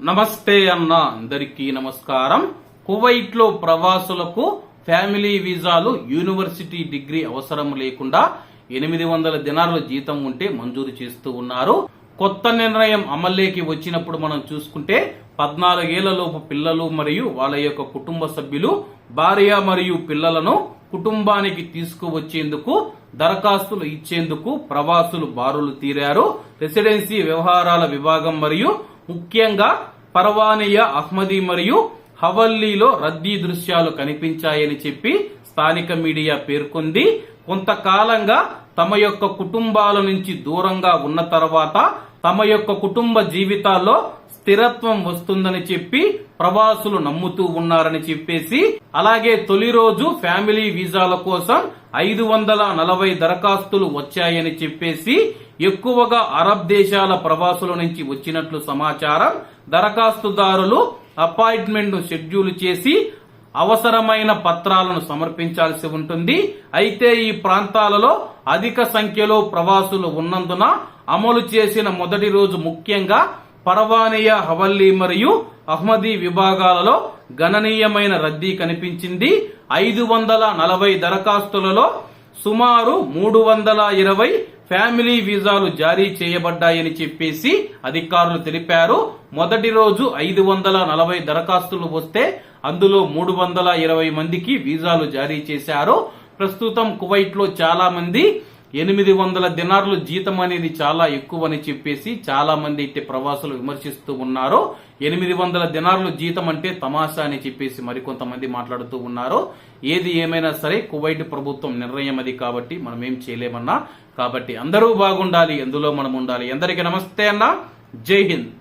నమస్తే అన్న అందరికీ నమస్కారం. కువైట్లో ప్రవాసులకు ఫ్యామిలీ వీసాలు యూనివర్సిటీ డిగ్రీ అవసరం లేకుండా ఎనిమిది వందల దినారుల జీతం ఉంటే మంజూరు చేస్తూ ఉన్నారు. కొత్త నిర్ణయం అమల్లోకి వచ్చినప్పుడు మనం చూసుకుంటే పద్నాలుగేళ్ళలోపు పిల్లలు మరియు వాళ్ళ యొక్క కుటుంబ సభ్యులు భార్య మరియు పిల్లలను కుటుంబానికి తీసుకువచ్చేందుకు దరఖాస్తులు ఇచ్చేందుకు ప్రవాసులు బారులు తీరారు. రెసిడెన్సీ వ్యవహారాల విభాగం మరియు ముఖ్యంగా పర్వానియా అహ్మదీ మరియు హవల్లీలో రద్దీ దృశ్యాలు కనిపించాయని చెప్పి స్థానిక మీడియా పేర్కొంది. కొంతకాలంగా తమ యొక్క కుటుంబాల నుంచి దూరంగా ఉన్న తర్వాత తమ యొక్క కుటుంబ జీవితాల్లో స్థిరత్వం వస్తుందని చెప్పి ప్రవాసులు నమ్ముతూ ఉన్నారని చెప్పేసి అలాగే తొలి రోజు ఫ్యామిలీ వీసాల కోసం ఐదు వందల నలభై దరఖాస్తులు వచ్చాయని చెప్పేసి ఎక్కువగా అరబ్ దేశాల ప్రవాసుల నుంచి వచ్చినట్లు సమాచారం దరఖాస్తుదారులు అపాయింట్మెంట్ను షెడ్యూల్ చేసి అవసరమైన పత్రాలను సమర్పించాల్సి ఉంటుంది. అయితే ఈ ప్రాంతాలలో అధిక సంఖ్యలో ప్రవాసులు ఉన్నందున అమలు చేసిన మొదటి రోజు ముఖ్యంగా పరవానియా హవల్లీ మరియు అహ్మదీ విభాగాలలో గణనీయమైన రద్దీ కనిపించింది. ఐదు వందల నలభై దరఖాస్తులలో సుమారు మూడు వందల ఇరవై ఫ్యామిలీ వీసాలు జారీ చేయబడ్డాయని చెప్పేసి అధికారులు తెలిపారు. మొదటి రోజు ఐదు వందల నలభై దరఖాస్తులు వస్తే అందులో మూడు వందల ఇరవై మందికి వీసాలు జారీ చేశారు. ప్రస్తుతం కువైట్లో చాలా మంది ఎనిమిది వందల దినార్లు జీతం అనేది చాలా ఎక్కువని చెప్పేసి చాలా మంది అయితే ప్రవాసులు విమర్శిస్తూ ఉన్నారు ఎనిమిది వందల దినార్లు జీతం అంటే తమాషా అని చెప్పేసి మరికొంతమంది మాట్లాడుతూ ఉన్నారు ఏది ఏమైనా సరే కువైట్ ప్రభుత్వం నిర్ణయం అది కాబట్టి మనం ఏం చేయలేమన్నా. కాబట్టి అందరూ బాగుండాలి ఎందులో మనం ఉండాలి. అందరికీ నమస్తే అన్న. జై హింద్.